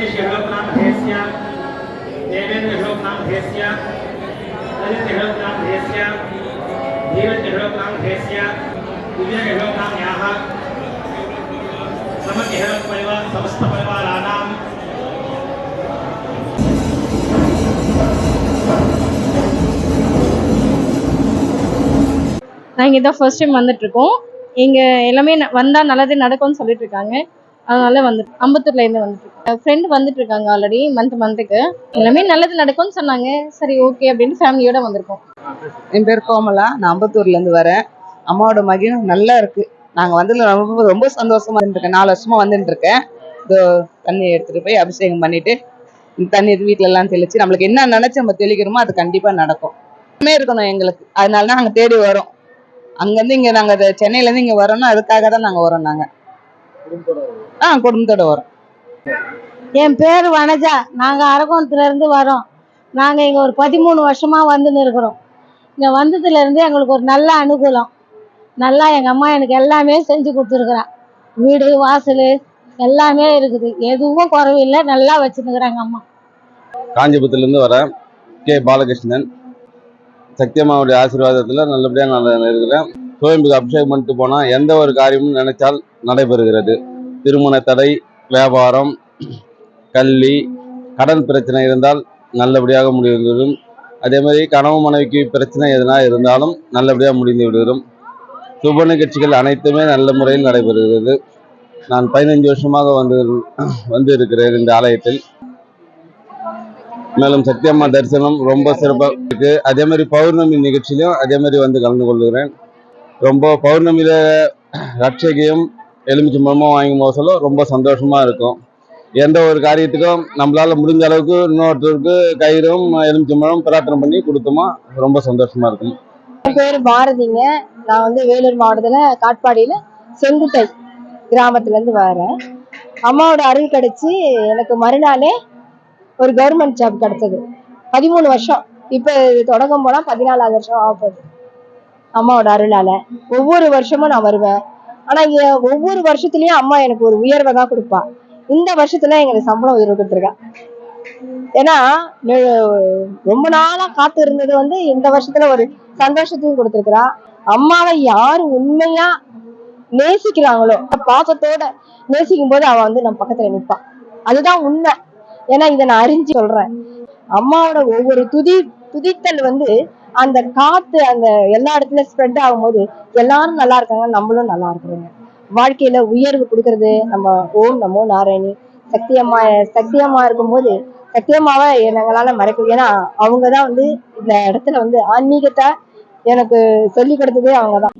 जगदीशहलोकनामधेयस्य देवेन्द्रहलोकनामधेयस्य ललितहलोकनामधेयस्य धीरजहलोकनामधेयस्य दिव्यहलोकनाम्याः समग्रहलोकपरिवार समस्तपरिवाराणां நான் இங்கே தான் ஃபர்ஸ்ட் டைம் வந்துட்டு இருக்கோம் இங்கே எல்லாமே ந- வந்தா நல்லது நடக்கும்னு சொல்லிட்டு இருக்காங்க அதனால வந்து அம்பத்தூர்ல இருந்து வந்துட்டு இருக்கேன் ஃப்ரெண்ட் வந்துட்டு இருக்காங்க ஆல்ரெடி மந்த் மந்த்துக்கு எல்லாமே நல்லது நடக்கும்னு சொன்னாங்க. சரி ஓகே அப்படின்னு ஃபேமிலியோட வந்திருக்கோம். என் பேர் கோமலா. நான் அம்பத்தூர்ல இருந்து வரேன். அம்மாவோட மகிழம் நல்லா இருக்கு. நாங்க வந்ததுல ரொம்ப ரொம்ப சந்தோஷமா இருந்துருக்கேன். நாலு வருஷமா வந்துட்டு இருக்கேன். இதோ தண்ணி எடுத்துட்டு போய் அபிஷேகம் பண்ணிட்டு தண்ணி வீட்ல எல்லாம் தெளிச்சு நம்மளுக்கு என்ன நினைச்சு நம்ம தெளிக்கிறோமோ அது கண்டிப்பா நடக்கும். இருக்கணும் எங்களுக்கு. அதனால தான் நாங்க தேடி வரோம். அங்கிருந்து இங்க நாங்க இது சென்னையில இருந்து இங்க வரோம்னா அதுக்காக தான் நாங்க வரோம் நாங்க. ஆ குடும்பத்தோட வரோம். என் பேர் வனஜா. நாங்கள் அரகோணத்துலேருந்து வரோம். நாங்கள் இங்கே ஒரு பதிமூணு வருஷமாக வந்துன்னு இருக்கிறோம். இங்கே வந்ததுலேருந்து எங்களுக்கு ஒரு நல்ல அனுகூலம். நல்லா எங்கள் அம்மா எனக்கு எல்லாமே செஞ்சு கொடுத்துருக்குறா. வீடு வாசல் எல்லாமே இருக்குது. எதுவும் குறவில்லை. நல்லா வச்சுருக்குறாங்க அம்மா. காஞ்சிபுரத்துலேருந்து வரேன் கே. பாலகிருஷ்ணன். சத்தியம்மாவுடைய ஆசீர்வாதத்தில் நல்லபடியாக நான் இருக்கிறேன். கோயம்புக்கு அபிஷேகம் பண்ணிட்டு போனால் எந்த ஒரு காரியமும் நினைச்சால் நடைபெறுகிறது. திருமண தடை வியாபாரம் கல்வி கடன் பிரச்சனை இருந்தால் நல்லபடியாக முடிந்துவிடும். அதே மாதிரி கணவன் மனைவிக்கு பிரச்சனை எதனா இருந்தாலும் நல்லபடியாக முடிந்து விடுகிறோம். சுப நிகழ்ச்சிகள் அனைத்துமே நல்ல முறையில் நடைபெறுகிறது. நான் பதினைஞ்சு வருஷமாக வந்து வந்து இருக்கிறேன் இந்த ஆலயத்தில். மேலும் சத்தியம்மா தரிசனம் ரொம்ப சிறப்பாக இருக்கு. அதே மாதிரி பௌர்ணமி நிகழ்ச்சியிலும் அதே மாதிரி வந்து கலந்து கொள்கிறேன். ரொம்ப பௌர்ணமியில ரட்சகையும் எலுமிச்சம்பழமும் வாங்கி போது சொல்ல ரொம்ப சந்தோஷமாக இருக்கும். எந்த ஒரு காரியத்துக்கும் நம்மளால் முடிஞ்ச அளவுக்கு இன்னொருத்தருக்கு கயிறும் எலுமிச்சம்பழம் பிரார்த்தனை பண்ணி கொடுத்தோமா ரொம்ப சந்தோஷமா இருக்கும். என் பேர் பாரதிங்க. நான் வந்து வேலூர் மாவட்டத்தில் காட்பாடியில் செங்குட்டை கிராமத்துலேருந்து வரேன் அம்மாவோட அருள் கிடைச்சி எனக்கு மறுநாளே ஒரு கவர்மெண்ட் ஜாப் கிடச்சது. பதிமூணு வருஷம். இப்போ இது தொடங்கும் போனால் பதினாலாவது வருஷம் ஆக போகுது. அம்மாவோட அருளால். ஒவ்வொரு வருஷமும் நான் வருவேன். ஆனால் ஒவ்வொரு வருஷத்துலயும் அம்மா எனக்கு ஒரு உயர்வை தான் கொடுப்பா. இந்த வருஷத்துல எங்களுக்கு சம்பளம் உயர்வு கொடுத்துருக்கா. ஏன்னா ரொம்ப நாளா காத்து இருந்தது வந்து இந்த வருஷத்துல ஒரு சந்தோஷத்தையும் கொடுத்துருக்குறா. அம்மாவை யாரு உண்மையா நேசிக்கிறாங்களோ பாசத்தோட நேசிக்கும் போது அவ வந்து நம்ம பக்கத்துல நிப்பா. அதுதான் உண்மை. ஏன்னா இதை நான் அறிஞ்சு சொல்றேன். அம்மாவோட ஒவ்வொரு துதி துதித்தல் வந்து அந்த காத்து அந்த எல்லா இடத்துல ஸ்ப்ரெட் ஆகும்போது எல்லாரும் நல்லா இருக்காங்க நம்மளும் நல்லா இருக்கிறோங்க. வாழ்க்கையில உயர்வு கொடுக்கறது நம்ம ஓம் நமோ நாராயணி. சக்தியம்மா சக்தியம்மா இருக்கும்போது சத்தியமாவை எங்களால மறைக்க ஏன்னா அவங்க தான் வந்து இந்த இடத்துல வந்து ஆன்மீகத்தை எனக்கு சொல்லி கொடுத்ததே அவங்க தான்